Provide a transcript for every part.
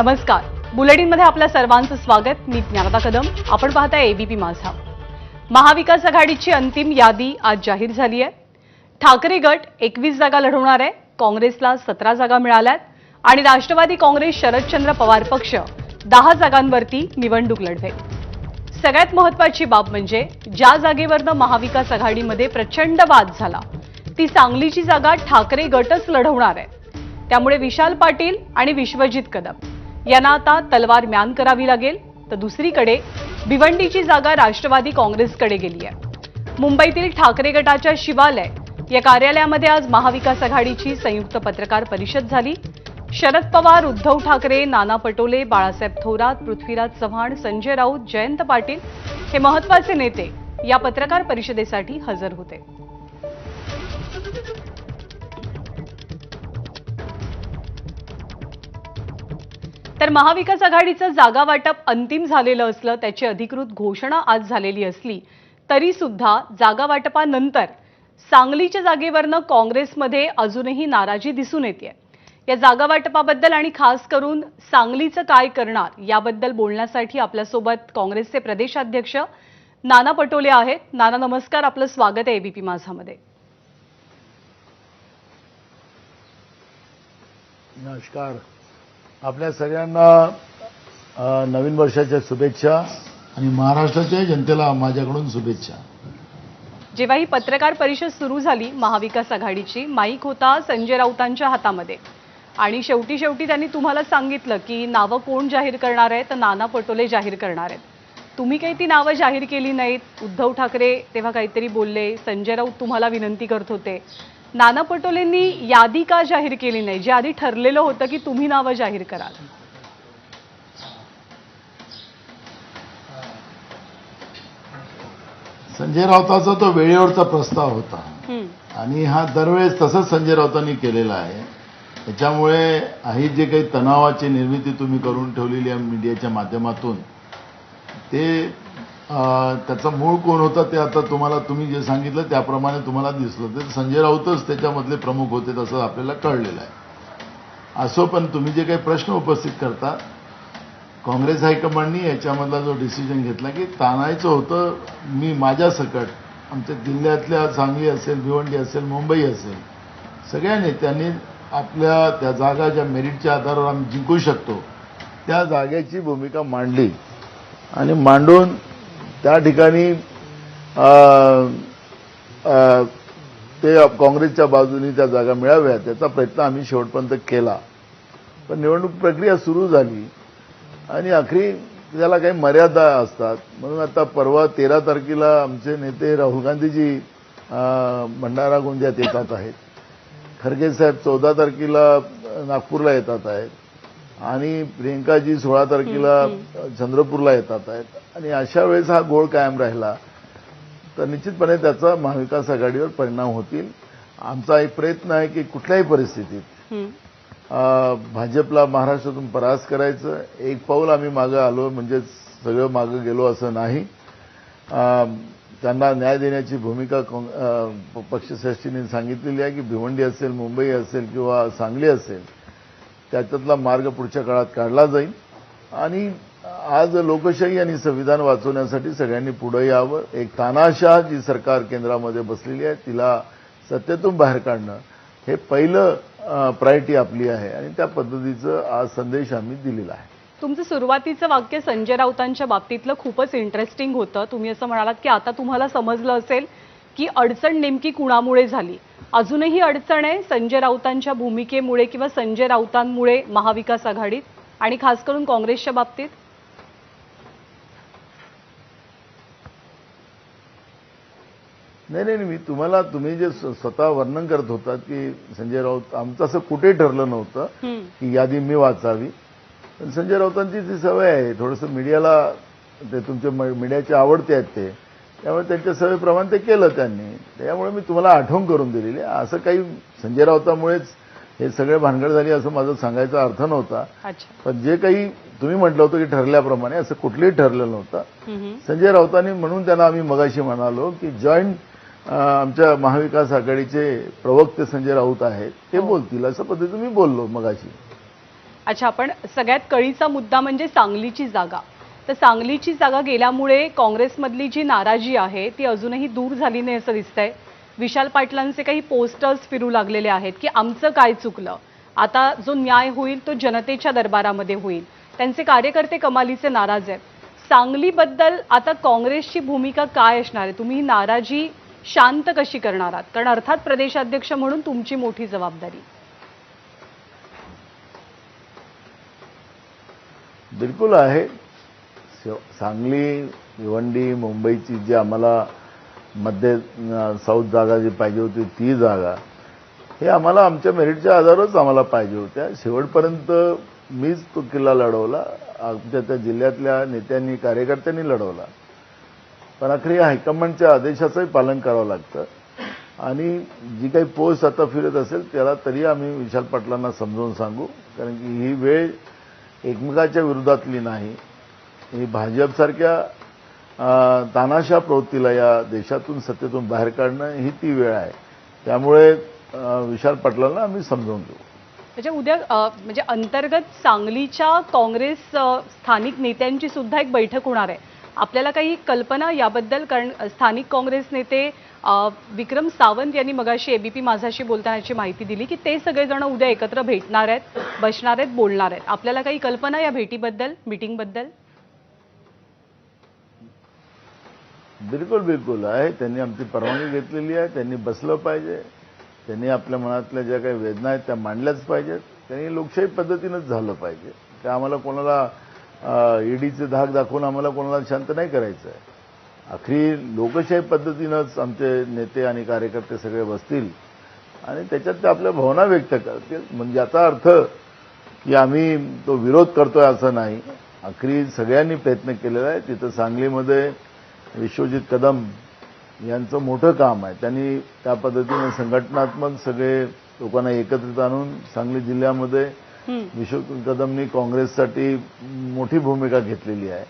नमस्कार. बुलेटिनमध्ये आपल्या सर्वांचं स्वागत. मी ज्ञानता कदम. आपण पाहताय एबीपी माझा. महाविकास आघाडीची अंतिम यादी आज जाहीर झाली आहे ठाकरे गट एकवीस जागा लढवणार आहे. काँग्रेसला सतरा जागा मिळाल्यात. आणि राष्ट्रवादी काँग्रेस शरदचंद्र पवार पक्ष दहा जागांवरती निवडणूक लढवेल. सगळ्यात महत्वाची बाब म्हणजे ज्या जागेवरनं महाविकास आघाडीमध्ये प्रचंड वाद झाला ती सांगलीची जागा ठाकरे गटच लढवणार आहे. त्यामुळे विशाल पाटील आणि विश्वजित कदम. यांना आता तलवार म्यान करावी लागेल. तर दुसरीकडे भिवंडीची जागा राष्ट्रवादी काँग्रेसकडे गेली आहे. मुंबईतील ठाकरे गटाच्या शिवालय या कार्यालयामध्ये आज महाविकास आघाडीची संयुक्त पत्रकार परिषद झाली. शरद पवार उद्धव ठाकरे नाना पटोले बाळासाहेब थोरात पृथ्वीराज चव्हाण संजय राऊत जयंत पाटील हे महत्त्वाचे नेते या पत्रकार परिषदेसाठी हजर होते. तर महाविकास आघाडीचं जागा वाटप अंतिम झालेलं असलं त्याची अधिकृत घोषणा आज झालेली असली तरी सुद्धा जागा वाटपानंतर सांगलीच्या जागेवरनं काँग्रेसमध्ये अजूनही नाराजी दिसून येते या जागा वाटपाबद्दल आणि खास करून सांगलीचं काय करणार याबद्दल बोलण्यासाठी आपल्यासोबत काँग्रेसचे प्रदेशाध्यक्ष नाना पटोले आहेत. नाना नमस्कार. आपलं स्वागत आहे एबीपी माझामध्ये. नमस्कार. आपल्या सगळ्यांना नवीन वर्षाच्या शुभेच्छा आणि महाराष्ट्राच्या जनतेला माझ्याकडून शुभेच्छा. जेव्हा ही पत्रकार परिषद सुरू झाली महाविकास आघाडीची माईक होता संजय राऊतांच्या हातामध्ये. आणि शेवटी शेवटी त्यांनी तुम्हाला सांगितलं की नावं कोण जाहीर करणार आहे तर नाना पटोले जाहीर करणार आहेत. तुम्ही काही ती नावं जाहीर केली नाहीत. उद्धव ठाकरे तेव्हा काहीतरी बोलले संजय राऊत तुम्हाला विनंती करत होते. नाना पटोलेंनी यादी का जाहीर केली नाही? जे आधी ठरलेलं होतं की तुम्ही नावं जाहीर कराल. संजय राऊताचा तो वेळेवरचा प्रस्ताव होता. आणि हा दरवेळेस तसंच संजय राऊतांनी केलेला आहे. त्याच्यामुळे ही जे काही तणावाची निर्मिती तुम्ही करून ठेवलेली आहे मीडियाच्या माध्यमातून ते त्याचा मूळ कोण होता ते आता तुम्हाला तुम्ही जे सांगितलं त्याप्रमाणे तुम्हाला दिसलं. तर संजय राऊतच त्याच्यामधले प्रमुख होते तसं आपल्याला कळलेलं आहे. असो पण तुम्ही जे काही प्रश्न उपस्थित करता काँग्रेस हायकमांडनी याच्यामधला जो डिसिजन घेतला की ताणायचं होतं मी माझ्या सकट आमच्या जिल्ह्यातल्या सांगली असेल भिवंडी असेल मुंबई असेल सगळ्या नेत्यांनी आपल्या त्या जागा ज्या मेरिटच्या आधारावर आम्ही जिंकू शकतो त्या जागेची भूमिका मांडली. आणि मांडून त्या ठिकाणी ते काँग्रेसच्या बाजूनी त्या जागा मिळाव्या त्याचा प्रयत्न आम्ही शेवटपर्यंत केला. पण निवडणूक प्रक्रिया सुरू झाली आणि अखेरी त्याला काही मर्यादा असतात. म्हणून आता परवा तेरा तारखेला आमचे नेते राहुल गांधीजी भंडारा गोंदियात येतात आहेत. खरगे साहेब चौदा तारखेला नागपूरला येतात आहेत. आणि प्रियंकाजी सोळा तारखेला चंद्रपूरला येतात आहेत. आणि अशा वेळेस हा गोळ कायम राहिला तर निश्चितपणे त्याचा महाविकास आघाडीवर परिणाम होतील. आमचा एक प्रयत्न आहे की कुठल्याही परिस्थितीत भाजपला महाराष्ट्रातून परास करायचं. एक पाऊल आम्ही मागं आलो म्हणजे सगळं मागं गेलो असं नाही. त्यांना न्याय देण्याची भूमिका पक्षश्रेष्ठींनी सांगितलेली आहे की भिवंडी असेल मुंबई असेल किंवा सांगली असेल त्याच्यातला मार्ग पुढच्या काळात काढला जाईल. आणि आज लोकशाही आणि संविधान वाचवण्यासाठी सगळ्यांनी पुढे यावं. एक तानाशाह जी सरकार केंद्रामध्ये बसलेली आहे तिला सत्तेतून बाहेर काढणं हे पहिलं प्रायोरिटी आपली आहे. आणि त्या पद्धतीचं आज संदेश आम्ही दिलेला आहे. तुमचं सुरुवातीचं वाक्य संजय राऊतांच्या बाबतीतलं खूपच इंटरेस्टिंग होतं. तुम्ही असं म्हणालात की आता तुम्हाला समजलं असेल की अडचण नेमकी कुणामुळे झाली? अजूनही अडचण आहे संजय राऊतांच्या भूमिकेमुळे किंवा संजय राऊतांमुळे महाविकास आघाडीत आणि खास करून काँग्रेसच्या बाबतीत? नाही नाही नाही, मी तुम्हाला तुम्ही जे स्व- स्वतः वर्णन करत होतात की संजय राऊत आमचं असं कुठे ठरलं नव्हतं की यादी मी वाचावी. पण संजय राऊतांची ती सवय आहे थोडंसं मीडियाला ते तुमचे मीडियाचे आवडते आहेत ते. त्यामुळे त्यांच्या सवयीप्रमाणे ते केलं त्यांनी. त्यामुळे मी तुम्हाला आठवण करून दिलेली. असं काही संजय राऊतामुळेच हे सगळे भानगड झाली असं माझं सांगायचा अर्थ नव्हता. पण जे काही तुम्ही म्हटलं होतं की ठरल्याप्रमाणे असं कुठलंही ठरलं नव्हतं. हं, हं. संजय राऊतांनी म्हणून त्यांना आम्ही मगाशी म्हणालो की जॉईंट आमच्या महाविकास आघाडीचे प्रवक्ते संजय राऊत आहेत ते बोलतील. असं पद्धतीने मी बोललो मगाशी. अच्छा पण सगळ्यात कळीचा मुद्दा म्हणजे सांगलीची जागा. तर सांगलीची जागा गेल्यामुळे काँग्रेसमधली जी नाराजी आहे ती अजूनही दूर झाली नाही असं दिसतंय. विशाल पाटलांचे काही पोस्टर्स फिरू लागलेले आहेत की आमचं काय चुकलं. आता जो न्याय होईल तो जनतेच्या दरबारामध्ये होईल. त्यांचे कार्यकर्ते कमालीचे नाराज आहेत. सांगलीबद्दल आता काँग्रेसची भूमिका काय असणार आहे? तुम्ही ही नाराजी शांत कशी करणार आहात? कारण अर्थात प्रदेशाध्यक्ष म्हणून तुमची मोठी जबाबदारी. बिलकुल आहे. सांगली भिवंडी मुंबईची जी आम्हाला मध्य साऊथ जागा जी पाहिजे होती ती जागा हे आम्हाला आमच्या मेरिटच्या आधारच आम्हाला पाहिजे होत्या. शेवटपर्यंत मीच तो किल्ला लढवला. आमच्या त्या जिल्ह्यातल्या नेत्यांनी कार्यकर्त्यांनी लढवला. पण अखेरी हायकमांडच्या आदेशाचंही पालन करावं लागतं. आणि जी काही पोस्ट आता फिरत असेल त्याला तरी आम्ही विशाल पाटलांना समजावून सांगू. कारण की ही वेळ एकमेकाच्या विरोधातली नाही. ही भाजपसारख्या तानाशा प्रवृत्तीला या देशातून सत्तेतून बाहेर काढणं ही ती वेळ आहे. त्यामुळे विशाल पाटलांना आम्ही समजावून देऊ. म्हणजे उद्या म्हणजे अंतर्गत सांगलीच्या काँग्रेस स्थानिक नेत्यांची सुद्धा एक बैठक होणार आहे. आपल्याला काही कल्पना याबद्दल? कारण स्थानिक काँग्रेस नेते विक्रम सावंत यांनी मगाशी एबीपी माझाशी बोलतानाची माहिती दिली की ते सगळेजण उद्या एकत्र भेटणार आहेत बसणार आहेत बोलणार आहेत. आपल्याला काही कल्पना या भेटीबद्दल मिटिंगबद्दल? बिलकुल बिलकुल आहे. त्यांनी आमची परवानगी घेतलेली आहे. त्यांनी बसलं पाहिजे. त्यांनी आपल्या मनातल्या ज्या काही वेदना आहेत त्या मांडल्याच पाहिजेत. त्यांनी लोकशाही पद्धतीनंच झालं पाहिजे. ते आम्हाला कोणाला ईडीचे धाक दाखवून आम्हाला कोणाला शांत नाही करायचं आहे. आखरी लोकशाही पद्धतीनंच आमचे नेते आणि कार्यकर्ते सगळे बसतील आणि त्याच्यात ते आपल्या भावना व्यक्त करतील. म्हणजे याचा अर्थ की आम्ही तो विरोध करतोय असं नाही. अखेरी सगळ्यांनी प्रयत्न केलेला आहे. तिथं सांगलीमध्ये विश्वजित कदम यांचं मोठं काम आहे. त्यांनी त्या पद्धतीने संघटनात्मक सगळे लोकांना एकत्रित आणून सांगली जिल्ह्यामध्ये. विश्वजित कदमनी काँग्रेससाठी मोठी भूमिका घेतलेली आहे.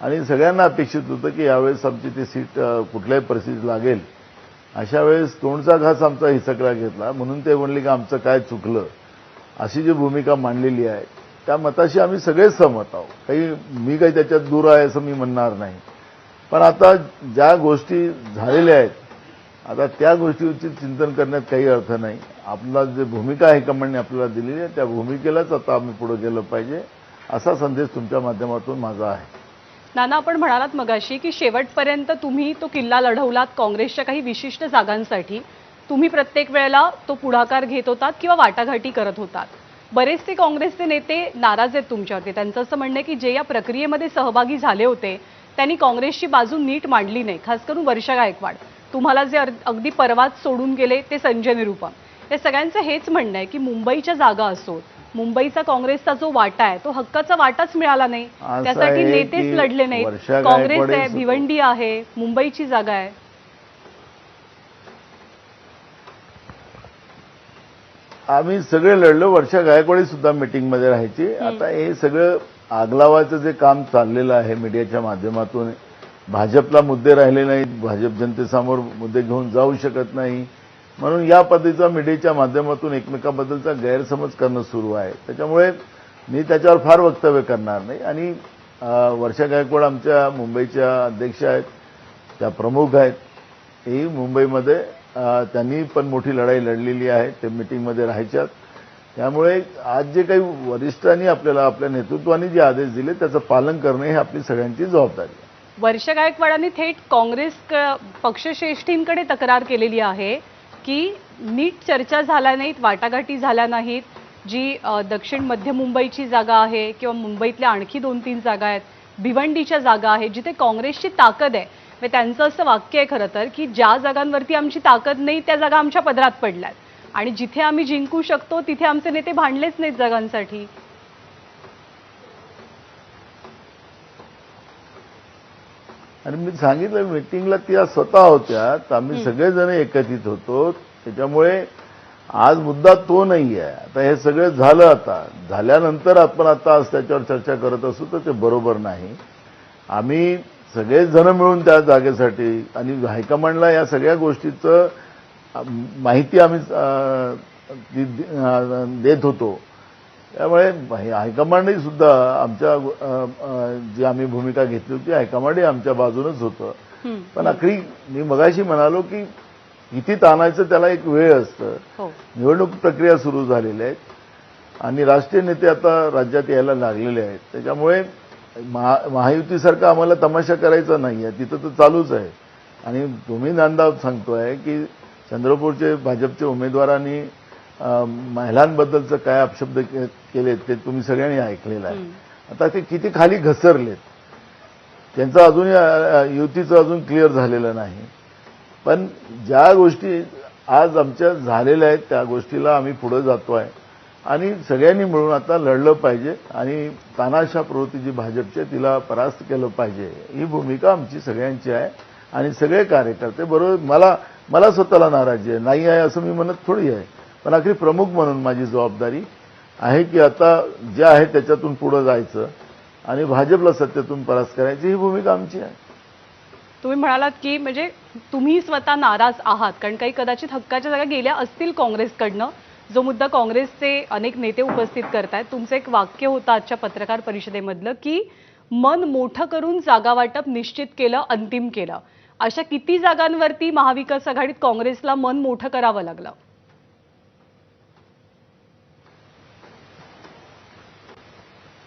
आणि सगळ्यांना अपेक्षित होतं की यावेळेस आमची ती सीट कुठल्याही परिस्थितीत लागेल. अशा वेळेस तोंडचा घास आमचा हिसकला घेतला. म्हणून ते म्हणले की आमचं काय चुकलं? अशी जी भूमिका मांडलेली आहे त्या मताशी आम्ही सगळेच सहमत आहोत. काही मी काही त्याच्यात दूर आहे असं मी म्हणणार नाही. पण आता ज्या गोष्टी झालेल्या आहेत आता त्या गोष्टीवरती चिंतन करण्यात काही अर्थ नाही. आपला जे भूमिका हायकमांडने आपल्याला दिलेली आहे त्या भूमिकेलाच आता आम्ही पुढे गेलं पाहिजे असा संदेश तुमच्या माध्यमातून माझा आहे. नाना आपण म्हणालात मगाशी की शेवटपर्यंत तुम्ही तो किल्ला लढवलात काँग्रेसच्या काही विशिष्ट जागांसाठी. तुम्ही प्रत्येक वेळेला तो पुढाकार घेत होतात किंवा वाटाघाटी करत होतात. बरेचसे काँग्रेसचे नेते नाराज आहेत तुमच्यावरती. त्यांचं असं म्हणणं आहे की जे या प्रक्रियेमध्ये सहभागी झाले होते त्यांनी काँग्रेसची बाजू नीट मांडली नाही खास करून वर्षा गायकवाड. तुम्हाला जे अगदी परवाच सोडून गेले ते संजय निरुपम. या सगळ्यांचं हेच म्हणणं आहे की मुंबईच्या जागा असोत मुंबईचा काँग्रेसचा जो वाटा आहे तो हक्काचा वाटाच मिळाला नाही. असं त्यासाठी नेतेच लढले नाहीत. काँग्रेस आहे भिवंडी आहे मुंबईची जागा आहे. आम्ही सगळे लढलो वर्षा गायकवाडी सुद्धा मिटिंगमध्ये राहायची. आता हे सगळं आगलावाचं जे काम चाललेलं आहे मीडियाच्या माध्यमातून भाजपला मुद्दे राहिले नाहीत भाजप जनतेसमोर मुद्दे घेऊन जाऊ शकत नाही. म्हणून या पद्धतीचा मीडियाच्या माध्यमातून एकमेकाबद्दलचा गैरसमज करणं सुरू आहे. त्याच्यामुळे मी त्याच्यावर फार वक्तव्य करणार नाही. आणि वर्षा गायकवाड आमच्या मुंबईच्या अध्यक्ष आहेत त्या प्रमुख आहेत. ही मुंबईमध्ये त्यांनी पण मोठी लढाई लढलेली आहे. ते मिटिंगमध्ये राहायच्यात. त्यामुळे आज जे काही वरिष्ठांनी आपल्याला आपल्या नेतृत्वाने जे आदेश दिले त्याचं पालन करणं हे आपली सगळ्यांची जबाबदारी आहे. वर्ष गायकवाडांनी थेट काँग्रेस क- पक्षश्रेष्ठींकडे तक्रार केलेली आहे की नीट चर्चा झाल्या नाहीत वाटाघाटी झाल्या नाहीत. जी दक्षिण मध्य मुंबईची जागा आहे किंवा मुंबईतल्या आणखी दोन तीन जागा आहेत भिवंडीच्या जागा आहेत जिथे काँग्रेसची ताकद आहे. म्हणजे त्यांचं असं वाक्य आहे खरं तर की ज्या जागांवरती आमची ताकद नाही त्या जागा आमच्या पदरात पडल्यात. आणि जिथे आम्ही जिंकू शकतो तिथे आमचे नेते भांडलेच नाहीत जागांसाठी. आणि मी सांगितलं मिटिंगला त्या स्वतः होत्या तर आम्ही सगळेजण एकत्रित होतो. त्याच्यामुळे आज मुद्दा तो नाही आहे. आता हे सगळं झालं आता. झाल्यानंतर आपण आता आज त्याच्यावर चर्चा करत असू तर ते बरोबर नाही. आम्ही सगळेच जण मिळून त्या जागेसाठी आणि हायकमांडला या सगळ्या गोष्टीचं माहिती आम्ही देत होतो. त्यामुळे हायकमांडही सुद्धा आमच्या जी आम्ही भूमिका घेतली होती हायकमांडही आमच्या बाजूनच होतं. पण अखरी मी मगाशी म्हणालो की किती ताणायचं त्याला एक वेळ असतं. हो. निवडणूक प्रक्रिया सुरू झालेल्या आहेत आणि राष्ट्रीय नेते आता राज्यात यायला लागलेले आहेत. त्याच्यामुळे महा महायुतीसारखा आम्हाला तमाशा करायचा नाही आहे तिथं तर चालूच आहे. आणि तुम्ही नांदा सांगतोय की चंद्रपूरचे भाजपचे उमेदवारांनी महिलांबद्दलचं काय अपशब्द केलेत ते तुम्ही सगळ्यांनी ऐकलेलं आहे. आता ते किती खाली घसरलेत. त्यांचं अजूनही अ, युतीचं अजून क्लिअर झालेलं नाही. पण ज्या गोष्टी आज आमच्या झालेल्या आहेत त्या गोष्टीला आम्ही पुढे जातोय. आणि सगळ्यांनी मिळून आता लढलं पाहिजे आणि तानाशा प्रवृत्ती जी भाजपची आहे तिला परास्त केलं पाहिजे. ही भूमिका आमची सगळ्यांची आहे. आणि सगळे कार्यकर्ते बरोबर मला मला स्वतःला नाराजी आहे. नाही आहे असं मी म्हणत थोडी आहे. पण अखेर प्रमुख म्हणून माझी जबाबदारी आहे की आता जे आहे त्याच्यातून पुढे जायचं आणि भाजपला सत्तेतून परास करायची ही भूमिका आमची आहे. तुम्ही म्हणालात की म्हणजे तुम्ही स्वतः नाराज आहात. कारण काही कदाचित हक्काच्या जागा गेल्या असतील काँग्रेसकडनं. जो मुद्दा काँग्रेसचे अनेक नेते उपस्थित करतायत. तुमचं एक वाक्य होतं आजच्या पत्रकार परिषदेमधलं की मन मोठं करून जागा वाटप निश्चित केलं अंतिम केलं. अशा किती जागांवरती महाविकास आघाडीत काँग्रेसला मन मोठं करावं लागलं?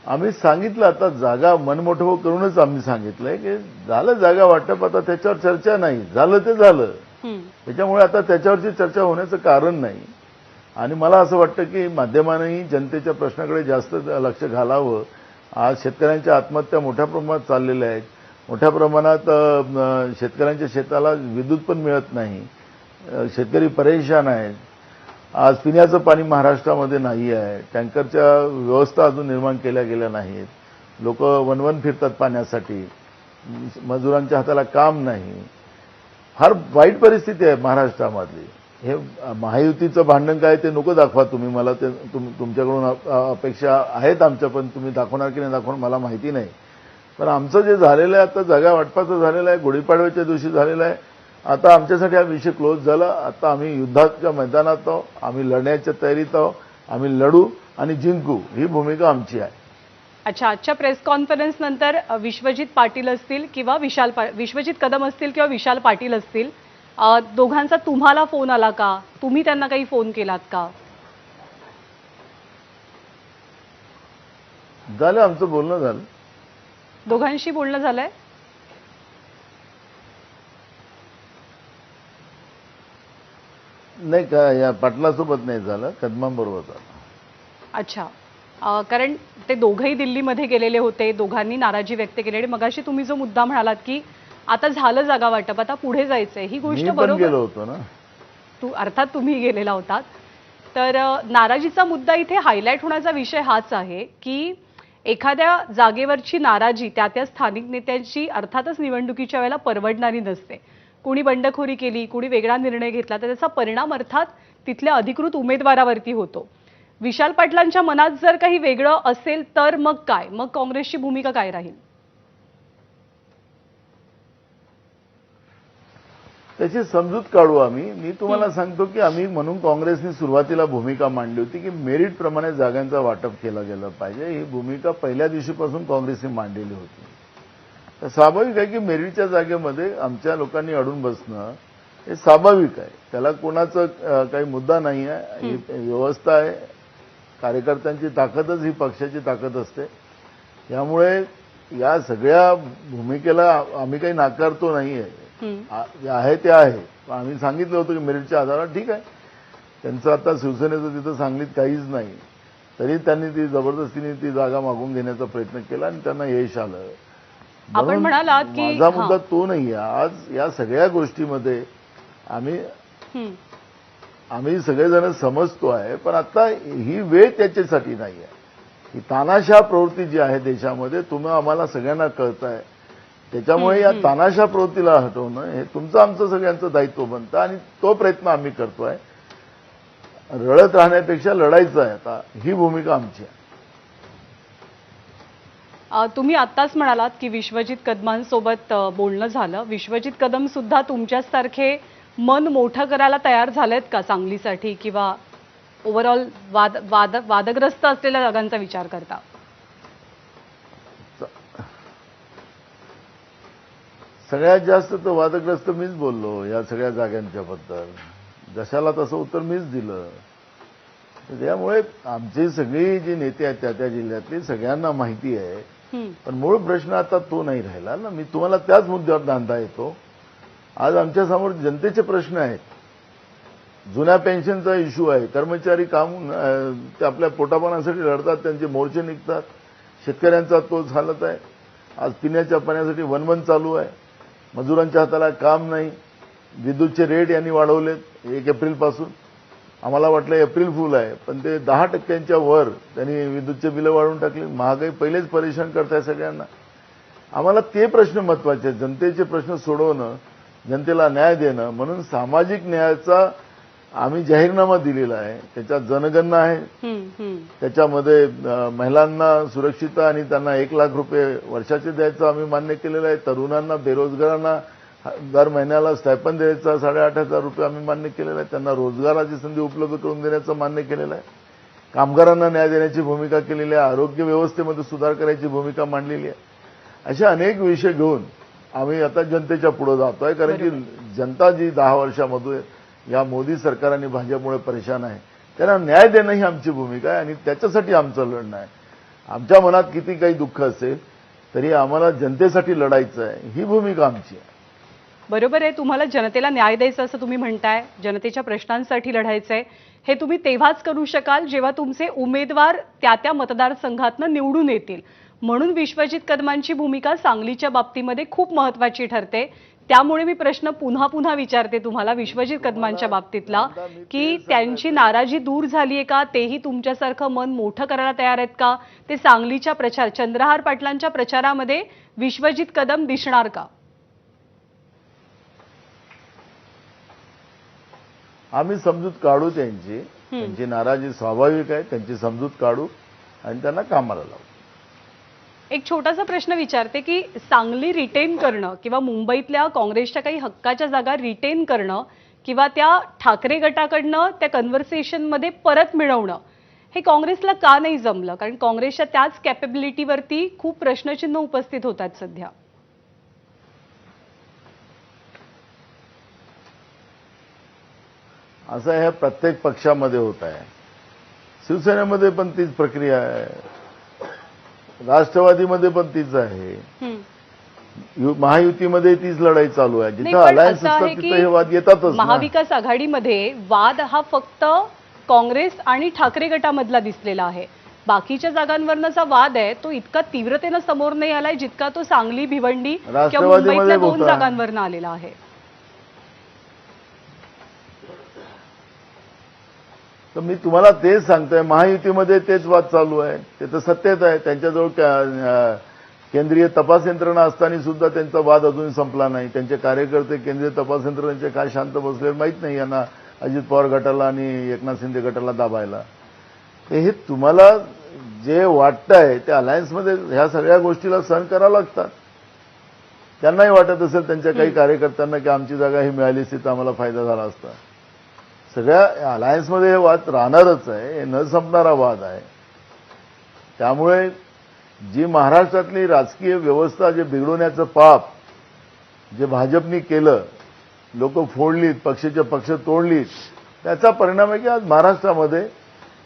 आम्ही सांगितलं आता जागा मनमोठं करूनच आम्ही सांगितलंय की झालं जागा वाटप आता त्याच्यावर चर्चा नाही. झालं ते झालं. त्याच्यामुळे आता त्याच्यावरची चर्चा होण्याचं कारण नाही. आणि मला असं वाटतं की माध्यमांनी जनतेच्या प्रश्नाकडे जास्त लक्ष घालावं. आज शेतकऱ्यांच्या आत्महत्या मोठ्या प्रमाणात चाललेल्या आहेत. मोठ्या प्रमाणात शेतकऱ्यांच्या शेताला विद्युत पण मिळत नाही. शेतकरी परेशान आहेत. आज पिण्याचं पाणी महाराष्ट्रामध्ये नाही आहे. टँकरच्या व्यवस्था अजून निर्माण केल्या गेल्या नाहीत. लोक वनवन फिरतात पाण्यासाठी. मजुरांच्या हाताला काम नाही. फार वाईट परिस्थिती आहे महाराष्ट्रामधली. हे महायुतीचं भांडण काय ते नको दाखवा तुम्ही. मला ते तुम तुमच्याकडून अपेक्षा आहेत आमच्या पण तुम्ही दाखवणार की नाही दाखवणार मला माहिती नाही. पण आमचं जे झालेलं आहे आता जागा वाटपाचं झालेलं आहे गुढीपाडव्याच्या दिवशी झालेलं आहे. आता आमच्यासाठी हा विषय क्लोज झाला. आता आम्ही युद्धाच्या मैदानात आहोत आम्ही लढण्याच्या तयारीत आहोत आम्ही लढू आणि जिंकू. ही भूमिका आमची आहे. अच्छा आजच्या प्रेस कॉन्फरन्स नंतर विश्वजित पाटील असतील किंवा विशाल पा विश्वजित कदम असतील किंवा विशाल पाटील असतील दोघांचा तुम्हाला फोन आला का? तुम्ही त्यांना काही फोन केलात का? झालं आमचं बोलणं झालं. दोघांशी बोलणं झालंय. नाही का या पाटलासोबत नाही झालं कदमांबरोबर झालं. अच्छा. अ, कारण ते दोघंही दिल्लीमध्ये गेलेले होते दोघांनी नाराजी व्यक्त केली आणि मगाशी तुम्ही जो मुद्दा म्हणालात की आता झालं जागा वाटप आता पुढे जायचंय ही गोष्ट मी पण बरोबर गेलो होतो ना. तू अर्थात तुम्ही गेलेला होतात. तर अ, नाराजीचा मुद्दा इथे हायलाईट होण्याचा विषय हाच आहे की एखाद्या जागेवरची नाराजी त्या त्या स्थानिक नेत्यांची अर्थातच निवडणुकीच्या वेळेला परवडणारी नसते. कुणी बंडखोरी केली कुणी वेगळा निर्णय घेतला तर त्याचा परिणाम अर्थात तिथल्या अधिकृत उमेदवारावरती होतो. विशाल पाटलांच्या मनात जर काही वेगळं असेल तर मग काय? मग काँग्रेसची भूमिका काय राहील? त्याची समजूत काढू आम्ही. मी तुम्हाला सांगतो की आम्ही म्हणून काँग्रेसने सुरुवातीला भूमिका मांडली होती की मेरिट प्रमाणे जागांचं वाटप केलं गेलं पाहिजे. ही भूमिका पहिल्या दिवशीपासून काँग्रेसने मांडलेली होती. तर स्वाभाविक आहे की मेरिटच्या जागेमध्ये आमच्या लोकांनी अडून बसणं हे स्वाभाविक आहे. त्याला कोणाचं काही मुद्दा नाही आहे. ही व्यवस्था आहे. कार्यकर्त्यांची ताकदच ही पक्षाची ताकद असते. त्यामुळे या सगळ्या भूमिकेला आम्ही काही नाकारतो नाही आहे जे आहे ते आहे. पण आम्ही सांगितलं होतं की मेरिटच्या आधारावर ठीक आहे. त्यांचं आता शिवसेनेचं तिथं सांगलीत काहीच नाही. तरी त्यांनी ती जबरदस्तीने ती जागा मागून घेण्याचा प्रयत्न केला आणि त्यांना यश आलं. आपण म्हणालात की- माझा. मुद्दा तो नाही आज या सगळ्या गोष्टीमध्ये आम्ही. आम्ही सगळेजण समजतो आहे पण आता ही वेळ त्याच्यासाठी नाही आहे. ही तानाशा प्रवृत्ती जी आहे देशामध्ये तुम्ही आम्हाला सगळ्यांना कळत आहे त्याच्यामुळे या तानाशा प्रवृत्तीला हटवणं हे तुमचं आमचं सगळ्यांचं दायित्व बनतं आणि तो प्रयत्न आम्ही करतोय. रडत राहण्यापेक्षा लढायचं आहे आता. ही भूमिका आमची आहे. तुम्ही आत्ताच म्हणालात की विश्वजित कदमांसोबत बोलणं झालं. विश्वजित कदम सुद्धा तुमच्यासारखे मन मोठं करायला तयार झालेत का सांगलीसाठी? किंवा ओव्हरऑल वाद वाद वादग्रस्त असलेल्या जागांचा विचार करता? सगळ्यात जास्त तर वादग्रस्त मीच बोललो या सगळ्या जागांच्या बद्दल जशाला तसं उत्तर मीच दिलं. त्यामुळे आमची सगळी जी नेते आहेत त्या त्या जिल्ह्यातली सगळ्यांना माहिती आहे. पण मूळ प्रश्न आता तो नाही राहिला ना. मी तुम्हाला त्याच मुद्द्यावर दांडा येतो. आज आमच्यासमोर जनतेचे प्रश्न आहेत. जुन्या पेन्शनचा इश्यू आहे. कर्मचारी काम ते आपल्या पोटापाण्यासाठी लढतात त्यांचे मोर्चे निघतात. शेतकऱ्यांचा तोच हालत आहे. आज पिण्याच्या पाण्यासाठी वनवन चालू आहे. मजुरांच्या हाताला काम नाही. विद्युतचे रेट यांनी वाढवलेत. एक एप्रिलपासून आम्हाला वाटलं एप्रिल फुल आहे. पण ते दहा टक्क्यांच्या वर त्यांनी विद्युतचे बिलं वाढवून टाकली. महागाई पहिलेच परेशान करताय सगळ्यांना. आम्हाला ते प्रश्न महत्त्वाचे आहेत. जनतेचे प्रश्न सोडवणं जनतेला न्याय देणं. म्हणून सामाजिक न्यायाचा आम्ही जाहीरनामा दिलेला आहे. त्याच्यात जनगणना आहे. त्याच्यामध्ये महिलांना सुरक्षितता आणि त्यांना एक लाख रुपये वर्षाचे द्यायचं आम्ही मान्य केलेलं आहे. तरुणांना बेरोजगारांना दर महिन्याला स्टायपन द्यायचा साडेआठ हजार रुपये आम्ही मान्य केलेलं आहे. त्यांना रोजगाराची संधी उपलब्ध करून देण्याचं मान्य केलेलं आहे. कामगारांना न्याय देण्याची भूमिका केलेली आहे. आरोग्य व्यवस्थेमध्ये सुधार करायची भूमिका मांडलेली आहे. असे अनेक विषय घेऊन आम्ही आता जनतेच्या पुढे जातोय. कारण की जनता जी दहा वर्षामध्ये या मोदी सरकार आणि भाजपमुळे परेशान आहे. त्यांना न्याय देणं ही आमची भूमिका आहे आणि त्याच्यासाठी आमचं लढणं आहे. आमच्या मनात किती काही दुःख असेल तरी आम्हाला जनतेसाठी लढायचं आहे. ही भूमिका आमची आहे. बरोबर आहे तुम्हाला जनतेला न्याय द्यायचा असं तुम्ही म्हणताय जनतेच्या प्रश्नांसाठी लढायचं आहे हे तुम्ही तेव्हाच करू शकाल जेव्हा तुमचे उमेदवार त्या त्या मतदारसंघातनं निवडून येतील. म्हणून विश्वजित कदमांची भूमिका सांगलीच्या बाबतीमध्ये खूप महत्वाची ठरते. त्यामुळे मी प्रश्न पुन्हा पुन्हा विचारते तुम्हाला विश्वजित कदमांच्या बाबतीतला की त्यांची नाराजी दूर झालीये का? तेही तुमच्यासारखं मन मोठं करायला तयार आहेत का? ते सांगलीच्या प्रचार चंद्रहार पाटलांच्या प्रचारामध्ये विश्वजित कदम दिसणार का? आम्ही समजूत काढू त्यांची. त्यांची नाराजी स्वाभाविक आहे त्यांची समजूत काढू आणि त्यांना कामाला लावू. एक छोटासा प्रश्न विचारते की सांगली रिटेन करणं किंवा मुंबईतल्या काँग्रेसच्या काही हक्काच्या जागा रिटेन करणं किंवा त्या ठाकरे गटाकडनं त्या कन्व्हर्सेशनमध्ये परत मिळवणं हे काँग्रेसला का नाही जमलं? कारण काँग्रेसच्या त्याच कॅपेबिलिटीवरती खूप प्रश्नचिन्ह उपस्थित होतात सध्या. असं हे प्रत्येक पक्षामध्ये होत आहे. शिवसेनेमध्ये पण तीच प्रक्रिया आहे. राष्ट्रवादीमध्ये पण तीच आहे. महायुतीमध्ये तीच लढाई चालू आहे. जिथं अलायन्स असतात तिथं हे वाद येतातच. महाविकास आघाडीमध्ये वाद हा फक्त काँग्रेस आणि ठाकरे गटामधला दिसलेला आहे. बाकीच्या जागांवरचा वाद आहे तो इतका तीव्रतेनं समोर नाही आलाय जितका तो सांगली भिवंडी किंवा मुंबईतल्या दोन. जागांवरनं आलेला आहे. तर मी तुम्हाला तेच सांगतोय महायुतीमध्ये तेच वाद चालू आहे. ते तर सत्तेत आहे. त्यांच्याजवळ केंद्रीय तपास यंत्रणा असताना सुद्धा त्यांचा वाद अजून संपला नाही. त्यांचे कार्यकर्ते केंद्रीय तपास यंत्रणेचे काय शांत बसले माहीत नाही. यांना अजित पवार गटाला आणि एकनाथ शिंदे गटाला दाबायला. तर हे तुम्हाला जे वाटतंय ते अलायन्समध्ये ह्या सगळ्या गोष्टीला सहन करावं लागतात त्यांनाही वाटत असेल त्यांच्या काही कार्यकर्त्यांना की आमची जागा ही मिळाली असती तर आम्हाला फायदा झाला असता. सगळ्या अलायन्समध्ये हे वाद राहणारच आहे हे न संपणारा वाद आहे. त्यामुळे जी महाराष्ट्रातली राजकीय व्यवस्था जे बिघडवण्याचं पाप जे भाजपनी केलं लोक फोडलीत पक्षाचे पक्ष तोडलीत त्याचा परिणाम आहे की आज महाराष्ट्रामध्ये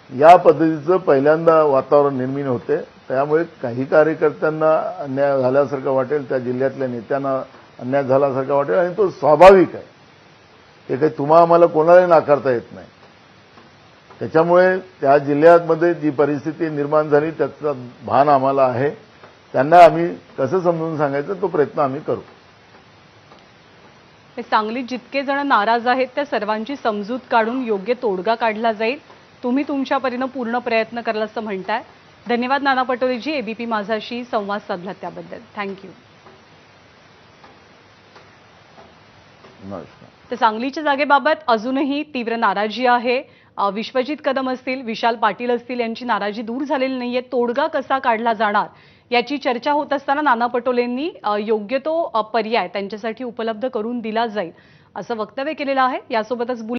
या पद्धतीचं पहिल्यांदा वातावरण निर्मिण होते. त्यामुळे काही कार्यकर्त्यांना अन्याय झाल्यासारखं वाटेल त्या जिल्ह्यातल्या नेत्यांना अन्याय झाल्यासारखं वाटेल आणि तो स्वाभाविक आहे. ते काही तुम्हा आम्हाला कोणालाही नाकारता येत नाही. त्याच्यामुळे त्या जिल्ह्यामध्ये जी परिस्थिती निर्माण झाली त्याचा भान आम्हाला आहे. त्यांना आम्ही कसं समजून सांगायचं तो प्रयत्न आम्ही करू. हे सांगलीत जितके जण नाराज आहेत त्या सर्वांची समजूत काढून योग्य तोडगा काढला जाईल. तुम्ही तुमच्या परीनं पूर्ण प्रयत्न कराल असं म्हणताय. धन्यवाद नाना पटोलेजी एबीपी माझाशी संवाद साधला त्याबद्दल. थँक्यू. तर सांगलीच्या जागेबाबत अजूनही तीव्र नाराजी आहे. विश्वजित कदम असतील विशाल पाटील असतील यांची नाराजी दूर झालेली नाहीये. तोडगा कसा काढला जाणार याची चर्चा होत असताना नाना पटोलेंनी योग्य तो पर्याय त्यांच्यासाठी उपलब्ध करून दिला जाईल असं वक्तव्य केलेलं आहे. यासोबतच